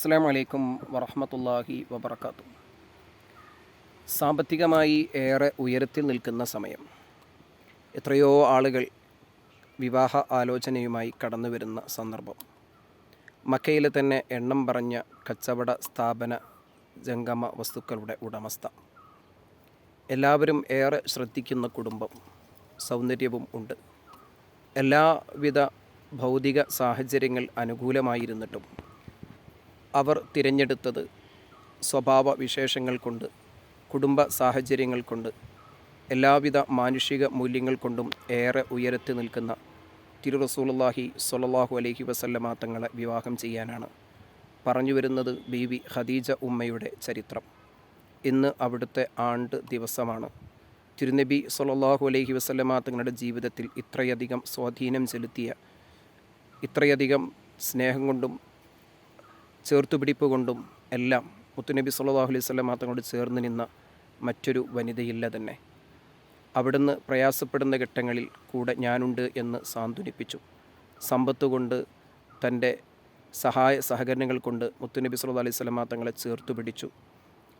അസ്സാം വലൈക്കും വറഹമത്തല്ലാഹി വബർക്കാത്തു സാമ്പത്തികമായി ഏറെ ഉയരത്തിൽ നിൽക്കുന്ന സമയം. എത്രയോ ആളുകൾ വിവാഹ ആലോചനയുമായി കടന്നു വരുന്ന സന്ദർഭം. മക്കയിൽ തന്നെ എണ്ണം പറഞ്ഞ കച്ചവട സ്ഥാപന ജംഗമ വസ്തുക്കളുടെ ഉടമസ്ഥ. എല്ലാവരും ഏറെ ശ്രദ്ധിക്കുന്ന കുടുംബം സൗന്ദര്യവും ഉണ്ട്. എല്ലാവിധ ഭൗതിക സാഹചര്യങ്ങൾ അനുകൂലമായിരുന്നിട്ടും അവർ തിരഞ്ഞെടുത്തത് സ്വഭാവ വിശേഷങ്ങൾ കൊണ്ട് കുടുംബ സാഹചര്യങ്ങൾ കൊണ്ട് എല്ലാവിധ മാനുഷിക മൂല്യങ്ങൾ കൊണ്ടും ഏറെ ഉയരത്തി നിൽക്കുന്ന തിരു റസൂലുള്ളാഹി സ്വല്ലല്ലാഹു അലൈഹി വസല്ലമ തങ്ങളെ വിവാഹം ചെയ്യാനാണ് പറഞ്ഞു വരുന്നത് ബീവി ഖദീജ ഉമ്മയുടെ ചരിത്രം. ഇന്ന് അവിടുത്തെ ആണ്ട് ദിവസമാണ്. തിരുനബി സ്വല്ലല്ലാഹു അലഹി വസല്ലമ തങ്ങളുടെ ജീവിതത്തിൽ ഇത്രയധികം സ്വാധീനം ചെലുത്തിയ ഇത്രയധികം സ്നേഹം കൊണ്ടും ചേർത്തുപിടിപ്പ് കൊണ്ടും എല്ലാം മുത്തുനബി സല്ലാഹു അലൈഹി വസല്ലമ മാത്രങ്ങളോട് ചേർന്ന് നിന്ന മറ്റൊരു വനിതയില്ല തന്നെ. അവിടുന്ന് പ്രയാസപ്പെടുന്ന ഘട്ടങ്ങളിൽ കൂടെ ഞാനുണ്ട് എന്ന് സാന്ത്വനിപ്പിച്ചു. സമ്പത്ത് കൊണ്ട് തന്റെ സഹായ സഹകരണങ്ങൾ കൊണ്ട് മുത്തുനബി സല്ലാ അലൈഹി വസല്ലമ തങ്ങളെ ചേർത്തു പിടിച്ചു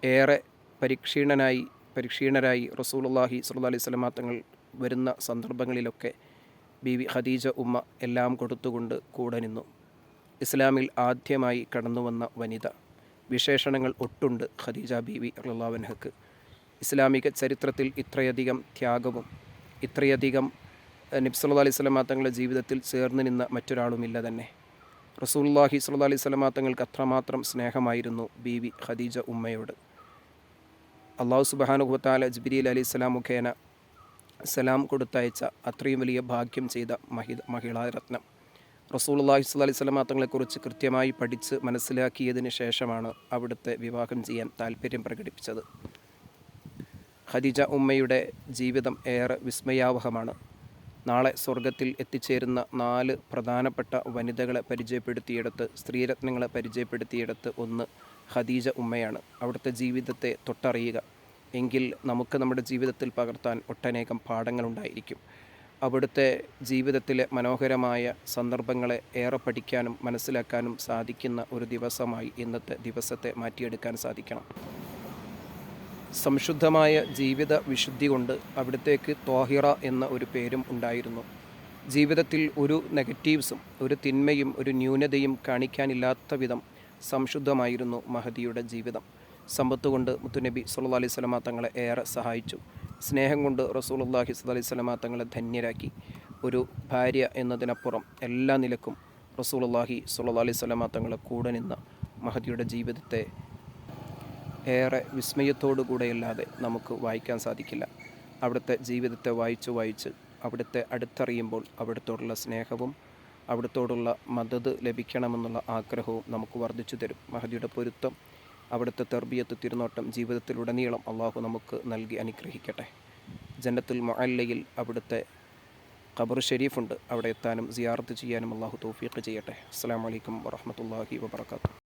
ഏറെ പരിക്ഷീണനായി പരിക്ഷീണരായി റസൂലുള്ളാഹി സല്ലാ അലൈഹി വസല്ലമ തങ്ങൾ വരുന്ന സന്ദർഭങ്ങളിലൊക്കെ ബി വി ഖദീജ ഉമ്മ എല്ലാം കൊടുത്തുകൊണ്ട് കൂടെ നിന്നു. ഇസ്ലാമിൽ ആദ്യമായി കടന്നുവന്ന വനിത. വിശേഷണങ്ങൾ ഒട്ടുണ്ട് ഖദീജ ബീവി അള്ളാവൻഹക്ക് ഇസ്ലാമിക ചരിത്രത്തിൽ ഇത്രയധികം ത്യാഗവും ഇത്രയധികം നബ്സല്ലാ അലൈഹി സ്വലമാ തങ്ങളുടെ ജീവിതത്തിൽ ചേർന്ന് നിന്ന മറ്റൊരാളുമില്ല തന്നെ. റസൂല്ലാഹി സല്ലാ അലൈഹി സ്വലമാ തങ്ങൾക്ക് അത്രമാത്രം സ്നേഹമായിരുന്നു ബീവി ഖദീജ ഉമ്മയോട്. അള്ളാഹു സുബാനുഹത്താല ജിബിരിൽ അലി സ്വലാം മുഖേന സലാം കൊടുത്തയച്ച അത്രയും വലിയ ഭാഗ്യം ചെയ്ത മഹി മഹിളാരത്നം റസൂലുള്ളാഹി സ്വല്ലല്ലാഹി അലൈഹി വസല്ലമ തങ്ങളെക്കുറിച്ച് കൃത്യമായി പഠിച്ച് മനസ്സിലാക്കിയതിന് ശേഷമാണ് അവിടുത്തെ വിവാഹം ചെയ്യാൻ താല്പര്യം പ്രകടിപ്പിച്ചത്. ഖദീജ ഉമ്മയുടെ ജീവിതം ഏറെ വിസ്മയാവഹമാണ്. നാളെ സ്വർഗത്തിൽ എത്തിച്ചേരുന്ന നാല് പ്രധാനപ്പെട്ട വനിതകളെ പരിചയപ്പെടുത്തിയെടുത്ത് സ്ത്രീരത്നങ്ങളെ പരിചയപ്പെടുത്തിയെടുത്ത് ഒന്ന് ഖദീജ ഉമ്മയാണ്. അവിടുത്തെ ജീവിതത്തെ തൊട്ടറിയുക. എങ്കിൽ നമുക്ക് നമ്മുടെ ജീവിതത്തിൽ പകർത്താൻ ഒട്ടനേകം പാഠങ്ങളുണ്ടായിരിക്കും. അവിടുത്തെ ജീവിതത്തിലെ മനോഹരമായ സന്ദർഭങ്ങളെ ഏറെ പഠിക്കാനും മനസ്സിലാക്കാനും സാധിക്കുന്ന ഒരു ദിവസമായി ഇന്നത്തെ ദിവസത്തെ മാറ്റിയെടുക്കാൻ സാധിക്കണം. സംശുദ്ധമായ ജീവിത വിശുദ്ധി കൊണ്ട് അവിടത്തേക്ക് തോഹിറ എന്ന ഒരു പേരും ഉണ്ടായിരുന്നു. ജീവിതത്തിൽ ഒരു നെഗറ്റീവ്സും ഒരു തിന്മയും ഒരു ന്യൂനതയും കാണിക്കാനില്ലാത്ത വിധം സംശുദ്ധമായിരുന്നു മഹദിയുടെ ജീവിതം. സമ്പത്തുകൊണ്ട് മുത്തുനബി സുല്ലാ അലൈഹി സ്വലമ തങ്ങളെ ഏറെ സഹായിച്ചു. സ്നേഹം കൊണ്ട് സ്വല്ലല്ലാഹി അലൈഹി സ്വലമ തങ്ങളെ ധന്യരാക്കി. ഒരു ഭാര്യ എന്നതിനപ്പുറം എല്ലാ നിലക്കും റസൂലുള്ളാഹി സ്വല്ലല്ലാഹി അലൈഹി സ്വലമ തങ്ങളെ കൂടെ നിന്ന മഹതിയുടെ ജീവിതത്തെ ഏറെ വിസ്മയത്തോടു കൂടെയല്ലാതെ നമുക്ക് വായിക്കാൻ സാധിക്കില്ല. അവിടുത്തെ ജീവിതത്തെ വായിച്ച് വായിച്ച് അവിടുത്തെ അടുത്തറിയുമ്പോൾ അവിടുത്തോടുള്ള സ്നേഹവും അവിടുത്തോടുള്ള മദത് ലഭിക്കണമെന്നുള്ള ആഗ്രഹവും നമുക്ക് വർദ്ധിച്ചു തരും. മഹദിയുടെ പൊരുത്തം അവിടുത്തെ തെർബിയത്ത് തിരുനോട്ടം ജീവിതത്തിലുടനീളം അള്ളാഹു നമുക്ക് നൽകി അനുഗ്രഹിക്കട്ടെ. ജന്നത്തുൽ മൊഅല്ലയിൽ അവിടുത്തെ ഖബർ ഷെരീഫുണ്ട്. അവിടെ എത്താനും സിയാറത്ത് ചെയ്യാനും അള്ളാഹു തൗഫീഖ് ചെയ്യട്ടെ. അസ്സാം വലൈക്കും വറഹമത്തല്ലാഹി വബർക്കാത്തു